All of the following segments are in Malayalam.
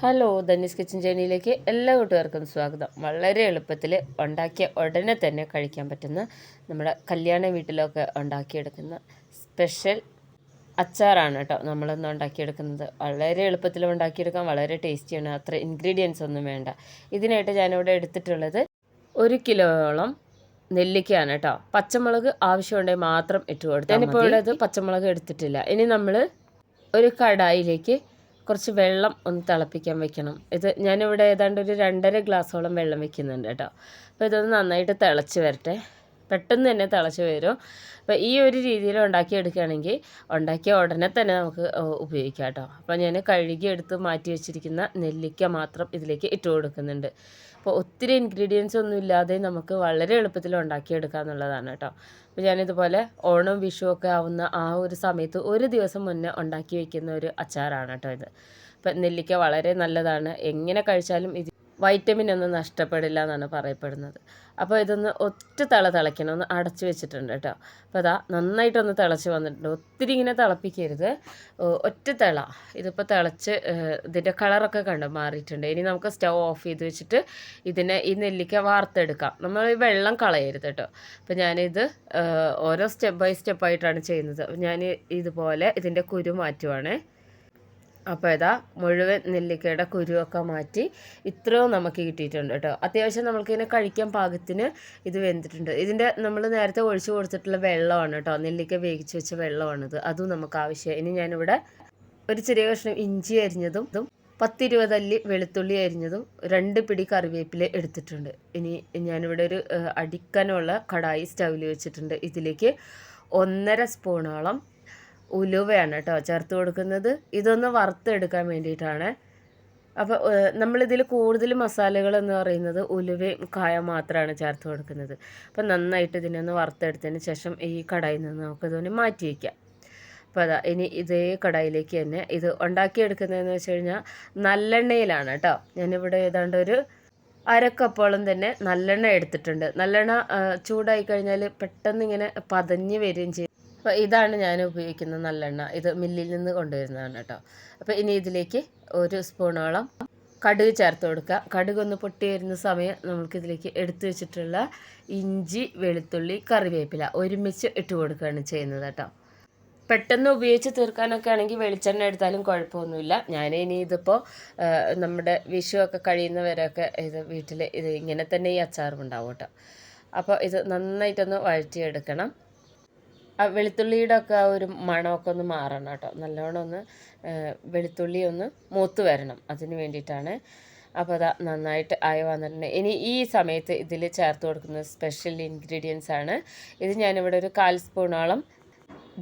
ഹലോ ധനീസ് കിച്ചൻ ജേണിയിലേക്ക് എല്ലാ കൂട്ടുകാർക്കും സ്വാഗതം. വളരെ എളുപ്പത്തിൽ ഉണ്ടാക്കിയ ഉടനെ തന്നെ കഴിക്കാൻ പറ്റുന്ന നമ്മുടെ കല്യാണ വീട്ടിലൊക്കെ ഉണ്ടാക്കിയെടുക്കുന്ന സ്പെഷ്യൽ അച്ചാറാണ് കേട്ടോ നമ്മളിന്ന് ഉണ്ടാക്കിയെടുക്കുന്നത്. വളരെ എളുപ്പത്തിൽ ഉണ്ടാക്കിയെടുക്കാൻ വളരെ ടേസ്റ്റിയാണ്. അത്ര ഇൻഗ്രീഡിയൻസ് ഒന്നും വേണ്ട. ഇതിനായിട്ട് ഞാനിവിടെ എടുത്തിട്ടുള്ളത് ഒരു കിലോയോളം നെല്ലിക്കയാണ് കേട്ടോ. പച്ചമുളക് ആവശ്യമുണ്ടെങ്കിൽ മാത്രം ഇട്ട് കൊടുത്തു ഞാനിപ്പോൾ ഇവിടെ അത് പച്ചമുളക് എടുത്തിട്ടില്ല. ഇനി നമ്മൾ ഒരു കടായിലേക്ക് കുറച്ച് വെള്ളം ഒന്ന് തിളപ്പിക്കാൻ വെക്കണം. ഇത് ഞാനിവിടെ ഏതാണ്ട് ഒരു രണ്ടര ഗ്ലാസ്സോളം വെള്ളം വെക്കുന്നുണ്ട് കേട്ടോ. അപ്പോൾ ഇതൊന്ന് നന്നായിട്ട് തിളച്ച് വരട്ടെ. പെട്ടെന്ന് തന്നെ തിളച്ച് വരും. അപ്പോൾ ഈ ഒരു രീതിയിൽ ഉണ്ടാക്കിയെടുക്കുകയാണെങ്കിൽ ഉണ്ടാക്കിയ ഉടനെ തന്നെ നമുക്ക് ഉപയോഗിക്കാം കേട്ടോ. അപ്പോൾ ഞാൻ കഴുകി എടുത്ത് മാറ്റി വെച്ചിരിക്കുന്ന നെല്ലിക്ക മാത്രം ഇതിലേക്ക് ഇട്ട് കൊടുക്കുന്നുണ്ട്. അപ്പോൾ ഒത്തിരി ഇൻഗ്രീഡിയൻസ് ഒന്നും ഇല്ലാതെ നമുക്ക് വളരെ എളുപ്പത്തിൽ ഉണ്ടാക്കിയെടുക്കുക എന്നുള്ളതാണ് കേട്ടോ. അപ്പോൾ ഞാനിതുപോലെ ഓണം വിഷു ഒക്കെ ആവുന്ന ആ ഒരു സമയത്ത് ഒരു ദിവസം മുന്നേ ഉണ്ടാക്കി വയ്ക്കുന്ന ഒരു അച്ചാറാണ് കേട്ടോ ഇത്. അപ്പം നെല്ലിക്ക വളരെ നല്ലതാണ്. എങ്ങനെ കഴിച്ചാലും ഇത് വൈറ്റമിൻ ഒന്നും നഷ്ടപ്പെടില്ല എന്നാണ് പറയപ്പെടുന്നത്. അപ്പോൾ ഇതൊന്ന് ഒറ്റ തള തിളയ്ക്കണം. ഒന്ന് അടച്ചു വെച്ചിട്ടുണ്ട് കേട്ടോ. അപ്പോൾ അതാ നന്നായിട്ടൊന്ന് തിളച്ച് വന്നിട്ടുണ്ട്. ഒത്തിരി ഇങ്ങനെ തിളപ്പിക്കരുത്. ഒറ്റ തിള. ഇതിപ്പോൾ തിളച്ച് ഇതിന്റെ കളറൊക്കെ കണ്ടു? മാറിയിട്ടുണ്ട്. ഇനി നമുക്ക് സ്റ്റൗ ഓഫ് ചെയ്ത് വെച്ചിട്ട് ഇതിനെ ഈ നെല്ലിക്ക വാർത്തെടുക്കാം. നമ്മൾ ഈ വെള്ളം കളയരുത് കേട്ടോ. അപ്പോൾ ഞാനിത് ഓരോ സ്റ്റെപ്പ് ബൈ സ്റ്റെപ്പായിട്ടാണ് ചെയ്യുന്നത്. ഞാൻ ഇതുപോലെ ഇതിന്റെ കുരു മാറ്റുവാണേ. അപ്പോൾ ഇതാ മുഴുവൻ നെല്ലിക്കയുടെ കുരുവൊക്കെ മാറ്റി ഇത്രയും നമുക്ക് കിട്ടിയിട്ടുണ്ട് കേട്ടോ. അത്യാവശ്യം നമുക്കിതിനെ കഴിക്കാൻ പാകത്തിന് ഇത് വെന്തിട്ടുണ്ട്. ഇതിന്റെ നമ്മൾ നേരത്തെ ഒഴിച്ചു കൊടുത്തിട്ടുള്ള വെള്ളമാണ് കേട്ടോ. നെല്ലിക്ക വേവിച്ച് വെച്ച വെള്ളമാണിത്. അതും നമുക്ക് ആവശ്യം. ഇനി ഞാനിവിടെ ഒരു ചെറിയ കഷ്ണം ഇഞ്ചി അരിഞ്ഞതും ഇതും പത്തിരുപത് അല്ലി വെളുത്തുള്ളി അരിഞ്ഞതും രണ്ട് പിടി കറിവേപ്പില എടുത്തിട്ടുണ്ട്. ഇനി ഞാനിവിടെ ഒരു അടിക്കാനുള്ള കടായി സ്റ്റൗവിൽ വെച്ചിട്ടുണ്ട്. ഇതിലേക്ക് ഒന്നര സ്പൂണോളം ഉലുവയാണ് കേട്ടോ ചേർത്ത് കൊടുക്കുന്നത്. ഇതൊന്ന് വറുത്തെടുക്കാൻ വേണ്ടിയിട്ടാണ്. അപ്പോൾ നമ്മളിതിൽ കൂടുതൽ മസാലകൾ എന്ന് പറയുന്നത് ഉലുവയും കായ മാത്രമാണ് ചേർത്ത് കൊടുക്കുന്നത്. അപ്പോൾ നന്നായിട്ട് ഇതിനൊന്ന് വറുത്തെടുത്തതിന് ശേഷം ഈ കടായിൽ നിന്ന് നമുക്കിതൊന്ന് മാറ്റി വയ്ക്കാം അപ്പോൾ അതാ ഇനി ഇതേ കടായിലേക്ക് തന്നെ ഇത് ഉണ്ടാക്കിയെടുക്കുന്നതെന്ന് വെച്ച് കഴിഞ്ഞാൽ നല്ലെണ്ണയിലാണ് കേട്ടോ. ഞാനിവിടെ ഏതാണ്ട് ഒരു അരക്കപ്പോളം തന്നെ നല്ലെണ്ണ എടുത്തിട്ടുണ്ട്. നല്ലെണ്ണ ചൂടായി കഴിഞ്ഞാൽ പെട്ടെന്ന് ഇങ്ങനെ പതഞ്ഞ് വരികയും ചെയ്യും. അപ്പോൾ ഇതാണ് ഞാൻ ഉപയോഗിക്കുന്ന നല്ലെണ്ണ. ഇത് മില്ലിൽ നിന്ന് കൊണ്ടുവരുന്നതാണ് കേട്ടോ. അപ്പോൾ ഇനി ഇതിലേക്ക് ഒരു സ്പൂണോളം കടുക് ചേർത്ത് കൊടുക്കുക. കടുക് ഒന്ന് പൊട്ടി വരുന്ന സമയം നമുക്കിതിലേക്ക് എടുത്തു വെച്ചിട്ടുള്ള ഇഞ്ചി വെളുത്തുള്ളി കറിവേപ്പില ഒരുമിച്ച് ഇട്ട് കൊടുക്കുകയാണ് ചെയ്യുന്നത് കേട്ടോ. പെട്ടെന്ന് ഉപയോഗിച്ച് തീർക്കാനൊക്കെ ആണെങ്കിൽ വെളിച്ചെണ്ണ എടുത്താലും കുഴപ്പമൊന്നുമില്ല. ഞാൻ ഇനി ഇതിപ്പോൾ നമ്മുടെ വിഷു ഒക്കെ കഴിയുന്നവരൊക്കെ ഇത് വീട്ടിൽ ഇത് ഇങ്ങനെ തന്നെ ഈ അച്ചാറും ഉണ്ടാവും കേട്ടോ. അപ്പോൾ ഇത് നന്നായിട്ടൊന്ന് വഴറ്റിയെടുക്കണം. വെളുത്തുള്ളിയുടെ ഒക്കെ ആ ഒരു മണമൊക്കെ ഒന്ന് മാറണം കേട്ടോ. നല്ലോണം ഒന്ന് വെളുത്തുള്ളി ഒന്ന് മൂത്ത് വരണം. അതിന് വേണ്ടിയിട്ടാണ്. അപ്പോൾ അതാ നന്നായിട്ട് ആയി വന്നിട്ടുണ്ട്. ഇനി ഈ സമയത്ത് ഇതിൽ ചേർത്ത് കൊടുക്കുന്ന സ്പെഷ്യൽ ഇൻഗ്രീഡിയൻസ് ആണ്. ഇത് ഞാനിവിടെ ഒരു കാൽ സ്പൂണോളം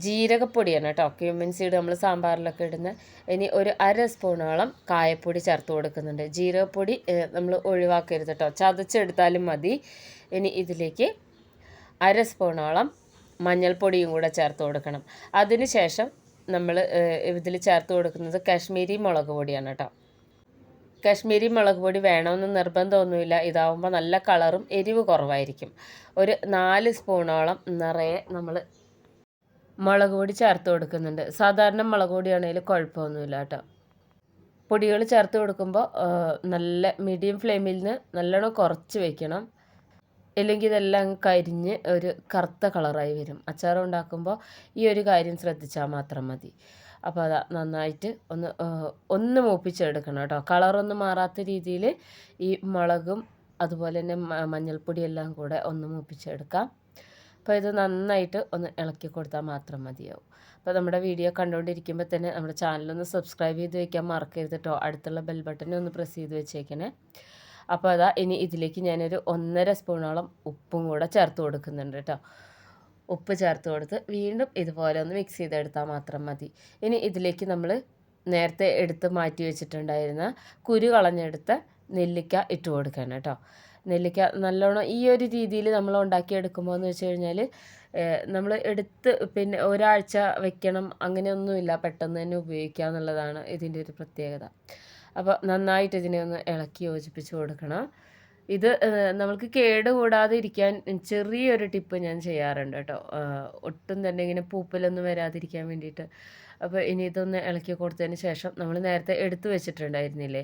ജീരകപ്പൊടിയാണ് കേട്ടോ. ക്യൂമിൻ സീഡ് നമ്മൾ സാമ്പാറിലൊക്കെ ഇടുന്ന. ഇനി ഒരു അര സ്പൂണോളം കായപ്പൊടി ചേർത്ത് കൊടുക്കുന്നുണ്ട്. ജീരകപ്പൊടി നമ്മൾ ഒഴിവാക്കരുത് കേട്ടോ. ചതച്ചെടുത്താലും മതി. ഇനി ഇതിലേക്ക് അര സ്പൂണോളം മഞ്ഞൾപ്പൊടിയും കൂടെ ചേർത്ത് കൊടുക്കണം. അതിന് ശേഷം നമ്മൾ ഇതിൽ ചേർത്ത് കൊടുക്കുന്നത് കാശ്മീരി മുളക് പൊടിയാണ് കേട്ടോ കാശ്മീരി മുളക് പൊടി വേണമെന്ന് നിർബന്ധമൊന്നുമില്ല. ഇതാവുമ്പോൾ നല്ല കളറും എരിവ് കുറവായിരിക്കും. ഒരു നാല് സ്പൂണോളം നിറയെ നമ്മൾ മുളക് പൊടി ചേർത്ത് കൊടുക്കുന്നുണ്ട്. സാധാരണ മുളക് പൊടിയാണെങ്കിൽ കുഴപ്പമൊന്നുമില്ല കേട്ടോ പൊടികൾ ചേർത്ത് കൊടുക്കുമ്പോൾ നല്ല മീഡിയം ഫ്ലെയിമിൽ നിന്ന് നല്ലോണം കുറച്ച് വെക്കണം. ഇല്ലെങ്കിൽ ഇതെല്ലാം കരിഞ്ഞ് ഒരു കറുത്ത കളറായി വരും. അച്ചാർ ഉണ്ടാക്കുമ്പോൾ ഈ ഒരു കാര്യം ശ്രദ്ധിച്ചാൽ മാത്രം മതി. അപ്പോൾ അതാ നന്നായിട്ട് ഒന്ന് ഒന്ന് മൂപ്പിച്ചെടുക്കണം കേട്ടോ. കളറൊന്നും മാറാത്ത രീതിയിൽ ഈ മുളകും അതുപോലെ തന്നെ മഞ്ഞൾപ്പൊടി എല്ലാം കൂടെ ഒന്ന് മൂപ്പിച്ചെടുക്കാം. അപ്പോൾ ഇത് നന്നായിട്ട് ഒന്ന് ഇളക്കി കൊടുത്താൽ മാത്രം മതിയാവും. അപ്പോൾ നമ്മുടെ വീഡിയോ കണ്ടുകൊണ്ടിരിക്കുമ്പോൾ തന്നെ നമ്മുടെ ചാനലൊന്ന് സബ്സ്ക്രൈബ് ചെയ്ത് വയ്ക്കാൻ മറക്കരുത് കേട്ടോ. അടുത്തുള്ള ബെൽ ബട്ടൺ ഒന്ന് പ്രസ് ചെയ്ത് വെച്ചേക്കണേ. അപ്പോൾ അതാ ഇനി ഇതിലേക്ക് ഞാനൊരു ഒന്നര സ്പൂണോളം ഉപ്പും കൂടെ ചേർത്ത് കൊടുക്കുന്നുണ്ട് കേട്ടോ ഉപ്പ് ചേർത്ത് കൊടുത്ത് വീണ്ടും ഇതുപോലെ ഒന്ന് മിക്സ് ചെയ്തെടുത്താൽ മാത്രം മതി. ഇനി ഇതിലേക്ക് നമ്മൾ നേരത്തെ എടുത്ത് മാറ്റി വെച്ചിട്ടുണ്ടായിരുന്ന കുരു കളഞ്ഞെടുത്ത നെല്ലിക്ക ഇട്ട് കൊടുക്കണം കേട്ടോ നെല്ലിക്ക നല്ലോണം ഈ ഒരു രീതിയിൽ നമ്മൾ ഉണ്ടാക്കിയെടുക്കുമ്പോൾ എന്ന് വെച്ച് കഴിഞ്ഞാൽ നമ്മൾ എടുത്ത് പിന്നെ ഒരാഴ്ച വെക്കണം അങ്ങനെയൊന്നുമില്ല പെട്ടെന്ന് തന്നെ ഉപയോഗിക്കുക എന്നുള്ളതാണ് ഇതിന്റെ ഒരു പ്രത്യേകത. അപ്പോൾ നന്നായിട്ട് ഇതിനെ ഒന്ന് ഇളക്കി യോജിപ്പിച്ച് കൊടുക്കണം. ഇത് നമുക്ക് കേട് കൂടാതെ ഇരിക്കാൻ ചെറിയൊരു ടിപ്പ് ഞാൻ ചെയ്യാറുണ്ട് കേട്ടോ. ഒട്ടും തന്നെ ഇങ്ങനെ പൂപ്പലൊന്നും വരാതിരിക്കാൻ വേണ്ടിയിട്ട്. അപ്പോൾ ഇനി ഇതൊന്ന് ഇളക്കി കൊടുത്തതിന് ശേഷം നമ്മൾ നേരത്തെ എടുത്തു വെച്ചിട്ടുണ്ടായിരുന്നില്ലേ?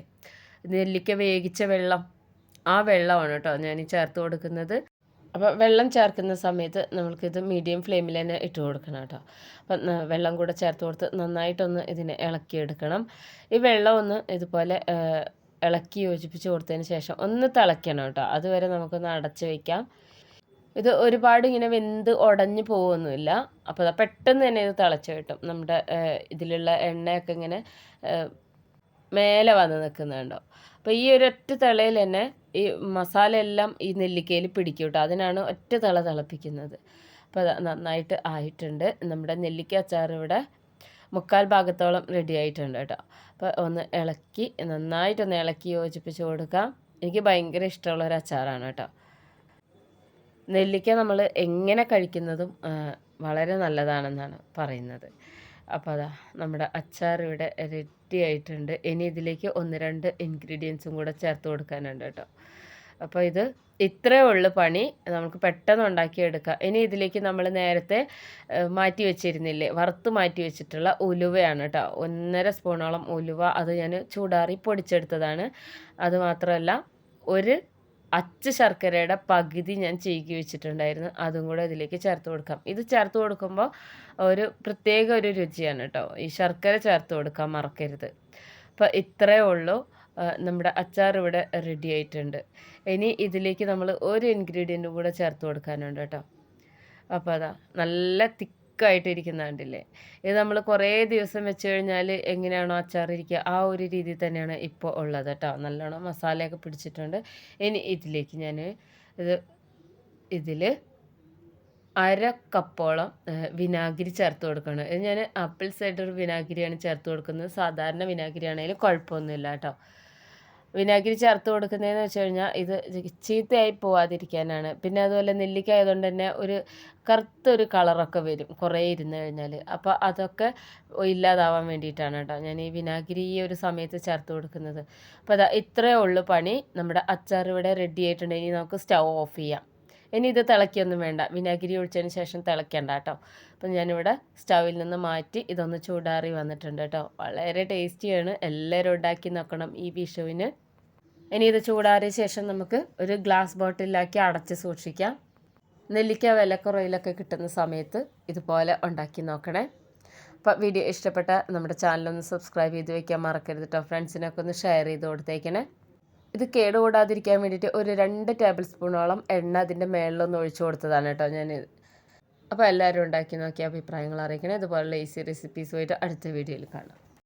നെല്ലിക്ക വേവിച്ച വെള്ളം. ആ വെള്ളമാണ് കേട്ടോ ഞാൻ ചേർത്ത് കൊടുക്കുന്നത്. അപ്പോൾ വെള്ളം ചേർക്കുന്ന സമയത്ത് നമ്മൾക്കിത് മീഡിയം ഫ്ലെയിമിൽ തന്നെ ഇട്ട് കൊടുക്കണം കേട്ടോ. അപ്പം വെള്ളം കൂടെ ചേർത്ത് കൊടുത്ത് നന്നായിട്ടൊന്ന് ഇതിനെ ഇളക്കിയെടുക്കണം. ഈ വെള്ളം ഒന്ന് ഇതുപോലെ ഇളക്കി യോജിപ്പിച്ച് കൊടുത്തതിന് ശേഷം ഒന്ന് തിളയ്ക്കണം കേട്ടോ. അതുവരെ നമുക്കൊന്ന് അടച്ച് വയ്ക്കാം ഇത് ഒരുപാട് ഇങ്ങനെ വെന്ത് ഉടഞ്ഞു പോകുമൊന്നുമില്ല അപ്പോൾ പെട്ടെന്ന് തന്നെ ഇത് തിളച്ച് കിട്ടും. നമ്മുടെ ഇതിലുള്ള എണ്ണയൊക്കെ ഇങ്ങനെ മേലെ വന്ന് നിൽക്കുന്നുണ്ടോ. അപ്പോൾ ഈ ഒരൊറ്റ തിളയിൽ തന്നെ ഈ മസാല എല്ലാം ഈ നെല്ലിക്കയിൽ പിടിക്കും കേട്ടോ അതിനാണ് ഒറ്റ തിള തിളപ്പിക്കുന്നത്. അപ്പോൾ നന്നായിട്ട് ആയിട്ടുണ്ട്. നമ്മുടെ നെല്ലിക്ക അച്ചാർ ഇവിടെ മുക്കാൽ ഭാഗത്തോളം റെഡി ആയിട്ടുണ്ട് കേട്ടോ അപ്പോൾ ഒന്ന് ഇളക്കി നന്നായിട്ടൊന്ന് ഇളക്കി യോജിപ്പിച്ച് കൊടുക്കാം. എനിക്ക് ഭയങ്കര ഇഷ്ടമുള്ള ഒരു അച്ചാറാണ് കേട്ടോ നെല്ലിക്ക നമ്മൾ എങ്ങനെ കഴിക്കുന്നതും വളരെ നല്ലതാണെന്നാണ് പറയുന്നത്. അപ്പോൾ അതാ നമ്മുടെ അച്ചാർ ഇവിടെ റെഡി ആയിട്ടുണ്ട്. ഇനി ഇതിലേക്ക് ഒന്ന് രണ്ട് ഇൻഗ്രീഡിയൻസും കൂടെ ചേർത്ത് കൊടുക്കാനുണ്ട് കേട്ടോ. അപ്പോൾ ഇത് ഇത്രയേ ഉള്ളൂ പണി. നമുക്ക് പെട്ടെന്ന് ഉണ്ടാക്കിയെടുക്കാം. ഇനി ഇതിലേക്ക് നമ്മൾ നേരത്തെ മാറ്റി വെച്ചിരുന്നില്ലേ വറുത്ത് മാറ്റി വെച്ചിട്ടുള്ള ഉലുവയാണ് കേട്ടോ. ഒന്നര സ്പൂണോളം ഉലുവ അത് ഞാൻ ചൂടാറി പൊടിച്ചെടുത്തതാണ്. അതുമാത്രമല്ല ഒരു അച്ച് ശർക്കരയുടെ പകുതി ഞാൻ ചീകി വെച്ചിട്ടുണ്ടായിരുന്നു. അതും കൂടെ ഇതിലേക്ക് ചേർത്ത് കൊടുക്കാം. ഇത് ചേർത്ത് കൊടുക്കുമ്പോൾ ഒരു പ്രത്യേക ഒരു രുചിയാണ് കേട്ടോ. ഈ ശർക്കര ചേർത്ത് കൊടുക്കാൻ മറക്കരുത്. അപ്പോൾ ഇത്രയേ ഉള്ളൂ. നമ്മുടെ അച്ചാർ ഇവിടെ റെഡി ആയിട്ടുണ്ട്. ഇനി ഇതിലേക്ക് നമ്മൾ ഒരു ഇൻഗ്രീഡിയന്റും കൂടെ ചേർത്ത് കൊടുക്കാനുണ്ട് കേട്ടോ. അപ്പോൾ അതാ നല്ല തിക്കായിട്ടിരിക്കുന്ന കണ്ടില്ലേ? ഇത് നമ്മൾ കുറേ ദിവസം വെച്ച് കഴിഞ്ഞാൽ എങ്ങനെയാണോ അച്ചാർ ഇരിക്കുക ആ ഒരു രീതിയിൽ തന്നെയാണ് ഇപ്പോൾ ഉള്ളത് കേട്ടോ നല്ലോണം മസാലയൊക്കെ പിടിച്ചിട്ടുണ്ട്. ഇനി ഇതിലേക്ക് ഞാൻ ഇത് ഇതിൽ അര കപ്പോളം വിനാഗിരി ചേർത്ത് കൊടുക്കണം. ഇത് ഞാൻ ആപ്പിൾ സൈഡർ വിനാഗിരിയാണ് ചേർത്ത് കൊടുക്കുന്നത്. സാധാരണ വിനാഗിരി ആണെങ്കിലും കുഴപ്പമൊന്നുമില്ല കേട്ടോ വിനാഗിരി ചേർത്ത് കൊടുക്കുന്നതെന്ന് വെച്ച് കഴിഞ്ഞാൽ ഇത് ചീത്തയായി പോവാതിരിക്കാനാണ്. പിന്നെ അതുപോലെ നെല്ലിക്ക ആയതുകൊണ്ട് തന്നെ ഒരു കറുത്തൊരു കളറൊക്കെ വരും കുറേ ഇരുന്ന് കഴിഞ്ഞാൽ അപ്പോൾ അതൊക്കെ ഇല്ലാതാവാൻ വേണ്ടിയിട്ടാണ് കേട്ടോ ഞാൻ ഈ വിനാഗിരി ഈ ഒരു സമയത്ത് ചേർത്ത് കൊടുക്കുന്നത്. അപ്പോൾ അതാ ഇത്രയേ ഉള്ളൂ പണി. നമ്മുടെ അച്ചാർ ഇവിടെ റെഡി ആയിട്ടുണ്ട്. ഇനി നമുക്ക് സ്റ്റൗ ഓഫ് ചെയ്യാം. ഇനി ഇത് തിളക്കിയൊന്നും വേണ്ട. വിനാഗിരി ഒഴിച്ചതിന് ശേഷം തിളക്കേണ്ട കേട്ടോ. അപ്പം ഞാനിവിടെ സ്റ്റൗവിൽ നിന്ന് മാറ്റി ഇതൊന്ന് ചൂടാറി വന്നിട്ടുണ്ട് കേട്ടോ. വളരെ ടേസ്റ്റിയാണ്. എല്ലാവരും ഉണ്ടാക്കി നോക്കണം ഈ വിഷുവിന്. ഇനി ഇത് ചൂടാറിയ ശേഷം നമുക്ക് ഒരു ഗ്ലാസ് ബോട്ടിലാക്കി അടച്ച് സൂക്ഷിക്കാം. നെല്ലിക്ക വിലക്കുറയിലൊക്കെ കിട്ടുന്ന സമയത്ത് ഇതുപോലെ ഉണ്ടാക്കി നോക്കണേ. അപ്പോൾ വീഡിയോ ഇഷ്ടപ്പെട്ട നമ്മുടെ ചാനലൊന്ന് സബ്സ്ക്രൈബ് ചെയ്ത് വയ്ക്കാൻ മറക്കരുത് കേട്ടോ. ഫ്രണ്ട്സിനൊക്കെ ഒന്ന് ഷെയർ ചെയ്ത് കൊടുത്തേക്കണേ. ഇത് കേടുകൂടാതിരിക്കാൻ വേണ്ടിയിട്ട് ഒരു രണ്ട് ടേബിൾ സ്പൂണോളം എണ്ണ അതിന്റെ മേളിലൊന്ന് ഒഴിച്ചു കൊടുത്തതാണ് കേട്ടോ ഞാൻ. അപ്പോൾ എല്ലാവരും ഉണ്ടാക്കി നോക്കിയ അഭിപ്രായങ്ങൾ അറിയിക്കണേ. ഇതുപോലെ ഈസി റെസിപ്പീസുമായിട്ട് അടുത്ത വീഡിയോയിൽ കാണാം.